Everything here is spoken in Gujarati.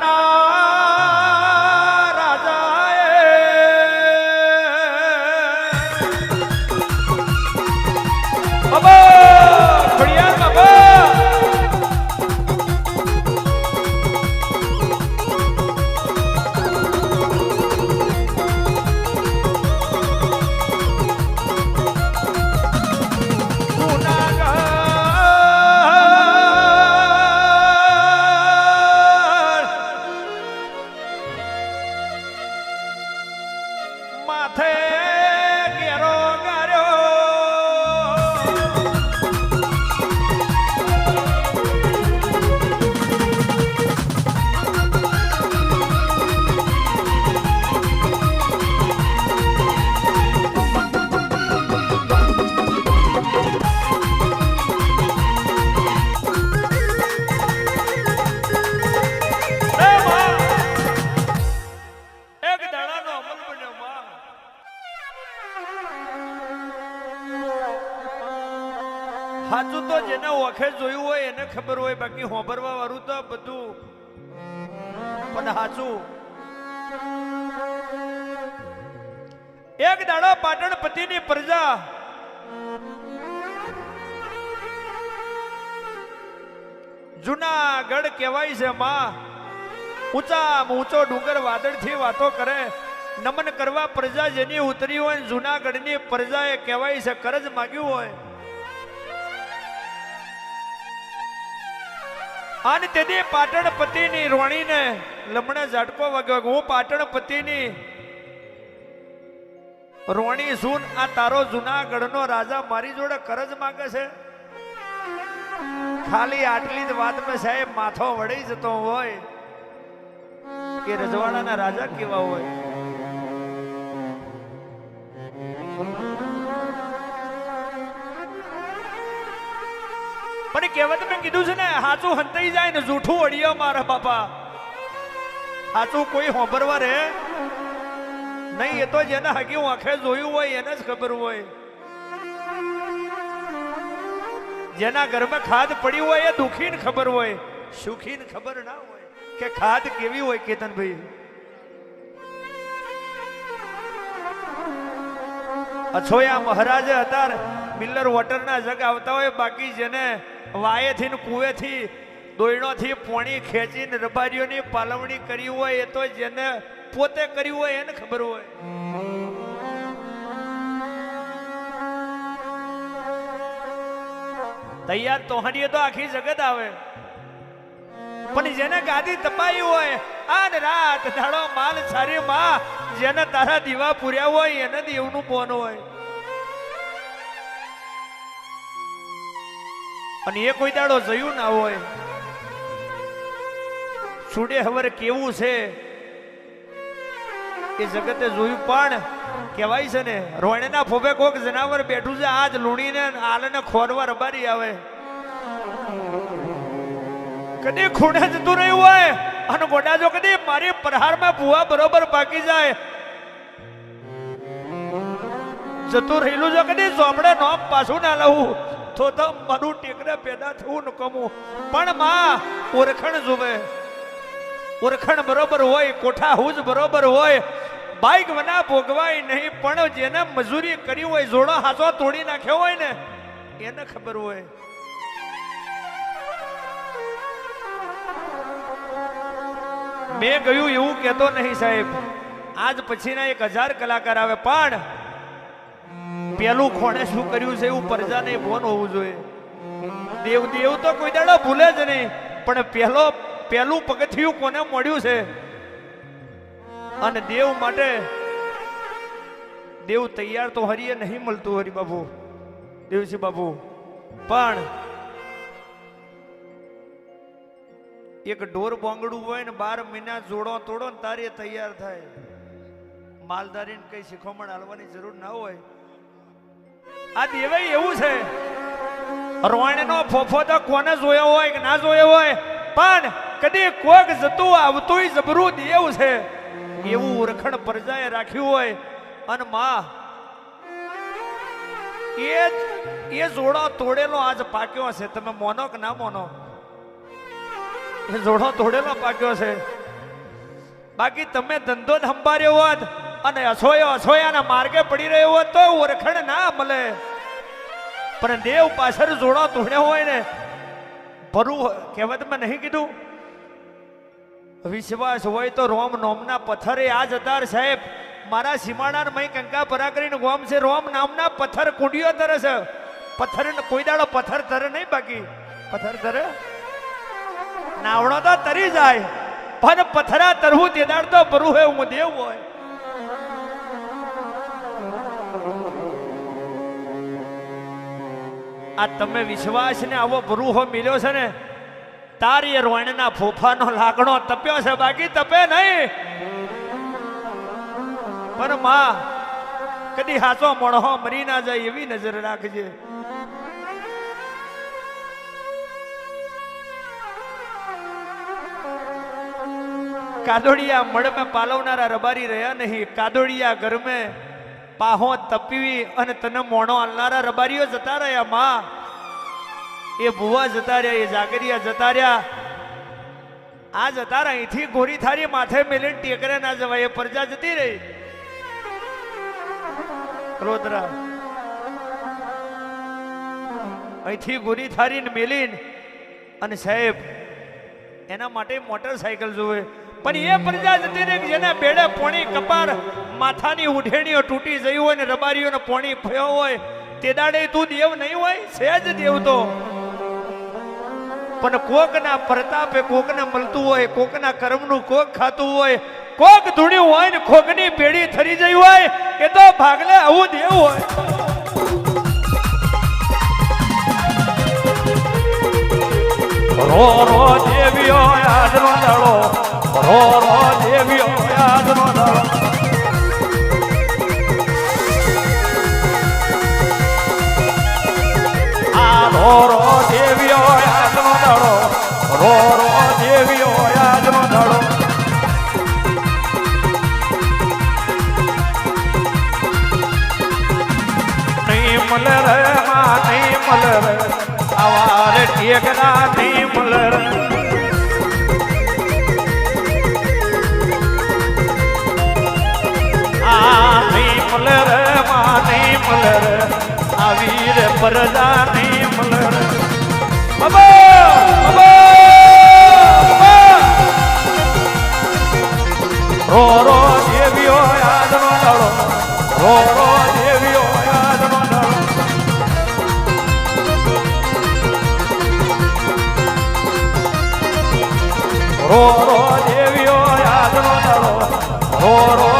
না જેને ઓખે જોયું હોય એને ખબર હોય, બાકી હોંભરવા વાળું તો બધું. પણ સાચું એક દાડો પાટણ પતિની પ્રજા જુનાગઢ કહેવાય છે માં ઊંચા ઊંચો ડુંગર વાદળથી વાતો કરે, નમન કરવા પ્રજા જેની ઉતરી હોય જુનાગઢની પ્રજાએ કહેવાય છે, કરજ માગ્યું હોય. અને તેથી પાટણ પતિની રોણીને લમણે ઝાટકો વાગ્યો હું પાટણ પતિની રોણી સુન આ તારો જુનાગઢનો રાજા મારી જોડે કરજ માંગે છે. ખાલી આટલી જ વાતમાં સાહેબ માથો વળી જતો હોય કે રજવાડાના રાજા કેવા હોય. પણ કહેવત મેં કીધું છે ને, હાચું હંતાઈ જાય ને જૂઠું અડિયા મારા બાપા. હાચું કોઈ હોંભરવા રે નહીં, એ તો જેને હકી આંખે જોયું હોય, એને જ ખબર હોય. જેના ઘરમાં ખાદ પડી હોય, એ દુખીને ખબર હોય. સુખીને ખબર ના હોય કે ખાદ કેવી હોય, કેતનભાઈ. અછોયા મહારાજ હતા મિલ્લર વોટરના જગ આવતા હોય, બાકી જેને વાયેથી કુવેથી, દોયણોથી પોણી ખેંચીને રબારીઓની પાલવણી કરી હોય, એ તો જેને પોતે કર્યું હોય એને ખબર હોય. તૈયાર તોહણીએ તો આખી જગત આવે. પણ જેને ગાદી તપાઈ હોય આન રાત દાડો માલ સારી માં, જેને તારા દીવા પૂર્યા હોય, એને દેવનું બોન હોય. અને એ કોઈ દાડો જયું ના હોય. સુડે હવર કેવું છે? એ જગતે જોયું, પણ કહેવાય છે ને રોણેના ફોફે કોક જનાવર બેઠું છે, આજ લૂણીને આલને ખોરવા રબારી આવે. કદી ખૂણે જતું રહ્યું હોય, અને ગોડા જો કદી મારી પ્રહારમાં ભૂવા બરોબર પાકી જાય. જતું રહેલું જો કદી ચોપડે નોમ પાછું ના લઉં. તો તો મારું ટેકરે પેદા થવું ન કમું. પણ માં, ઓરખણ જોવે. ઓરખણ બરોબર હોય, કોઠા હુજ બરોબર હોય. બાઈક વના ભોગવાય નહીં, પણ જેને મજૂરી કરી હોય જોડો હાથો તોડી નાખ્યો હોય ને, એને ખબર હોય. મેં ગયું એવું કહેતો નહીં સાહેબ. આજ પછીના એક હજાર કલાકાર આવે. પણ પેલું કોણે શું કર્યું છે એવું પ્રજાને બોન હોવું જોઈએ. દેવ દેવ તો કોઈ દાડો ભૂલે જ નહીં, પણ પહેલો પહેલું પગથિયું કોને મળ્યું છે? અને દેવ માટે, દેવ તૈયાર તો હરિએ નહીં મળતું હરી બાબુ દેવજી બાબુ પણ એક ઢોર બોંગડું હોય ને બાર મહિના જોડો તોડો ને તારે તૈયાર થાય. માલધારીને કઈ શીખવમણ હાલવાની જરૂર ના હોય. આ દેવાય એવું છે. રોણનો ફોફો તો કોને જોયો હોય કે ના જોયો હોય? પણ કદી કોક જતું આવતું જબરું દેવ છે. એવું ઓળખણ પ્રજાએ રાખ્યું હોય. અને માં, એ એ જોડો તોડેલો આજ પાક્યો છે. તમે મોનો કે ના મોનો? એ જોડો તોડેલો પાક્યો છે. બાકી તમે ધંધો જ સંભાળ્યો હોત. અને અસોયો અસોયાના માર્ગે પડી રહ્યો હોત તો ઓળખણ ના મળે. પણ દેવ પાછળ જોડો તોડ્યો હોય ને, ભરું કહેવત મેં નહીં કીધું? વિશ્વાસ હોય તો રોમ નોમના પથ્થરે આ જતાર સાહેબ, મારા સીમાડા મય કંકા પરાકરીને ગોમ છે, રોમ નામના પથ્થર કુંડીઓ તરે છે. પથ્થર કોઈ દાડો પથ્થર તરે નહીં બાકી. પથ્થર તરે નાવડો તો તરી જાય, પણ પથરા તરવું તે દાડ તો ભરું હોય, હું દેવ હોય. આ તમે વિશ્વાસ ને આવો ભરૂહો મિલ્યો છે ને, તારી રોણના ફોફાનો લાકડો તપ્યો છે, બાકી તપે નહીં. પણ માં, કદી હાચો મણહો મરી ના જાય એવી નજર રાખજે. કાદોડિયા મળમે પાલવનારા રબારી રહ્યા નહીં, કાદોડિયા ઘર મેં પાહો તપવી અને તને મોણો આલનારા રબારીઓ જતા રહ્યા, માં. એ ભુવા જતા રહ્યા, એ જાગરિયા જતા રહ્યા. આ જતા રહ્યા, અહીંથી ગોરી થારી માથે મેલીને ટેકરે ના જવાય, એ પ્રજા જતી રહી. રોદરા અહીંથી ગોરી થારીને મેલીને અને સાહેબ, એના માટે મોટરસાયકલ જોવે. પણ એ પ્રજા જતી રહી જેના બેડે પોણી કપાર માથાની ઉઢેણીઓ તૂટી જઈ હોય ને રબારીઓને પોણી ફયો હોય, તે દાડે તું દેવ નહીં હોય, છે જ દેવ તો. પણ કોકના પ્રતાપે કોકને મળતું હોય, કોકના કર્મનું કોક ખાતું હોય, કોક ધૂણ્યું હોય ને કોકની પેઢી થરી જઈ હોય, એ તો ભાગલે આવું દેવ હોય. રો રો રો દેવીઓ યાદનો દડો. રો રો દેવીઓ યાદનો દડો. નહીં મળે રે, માં નહીં મળે રે આવારે ટેકરા નહીં મળે રે આવી રે રો રો દેવીઓ યાદનો દડો રો